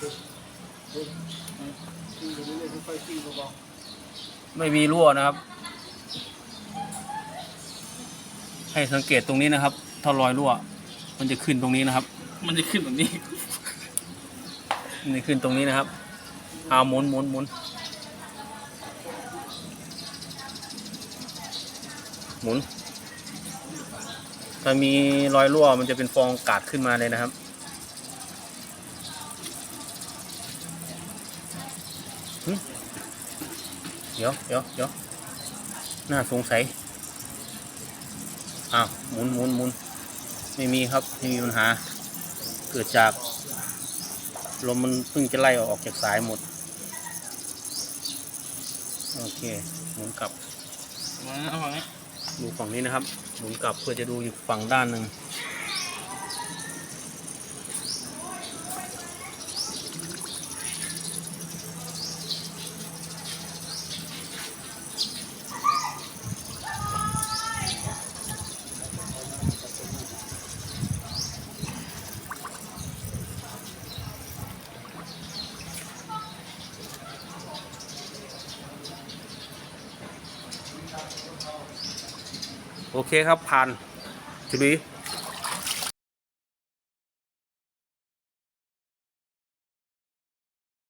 ขี่ไปเรื่อยๆค่อยๆขี่เบาไม่มีรั่วนะครับ ให้สังเกตตรงนี้นะครับ ถ้ารอยรั่ว มันจะขึ้นตรงนี้นะครับ มันจะขึ้นแบบนี้ มันจะขึ้นตรงนี้นะครับเอาหมุนหมุนหมุนหมุนถ้ามีรอยรั่วมันจะเป็นฟองกาดขึ้นมาเลยนะครับ เดี๋ยวเดี๋ยวเดี๋ยวน่าสงสัย อ้าว หมุนหมุนหมุนไม่มีครับ ไม่มีปัญหา เกิดจาก ลมมันเพิ่งจะไล่ออกจากสายหมด โอเค หมุนกลับ มาเอาฝั่งนี้ดูฝั่งนี้นะครับ หมุนกลับเพื่อจะดูอีกฝั่งด้านหนึ่ง โอเคครับผ่านจุลี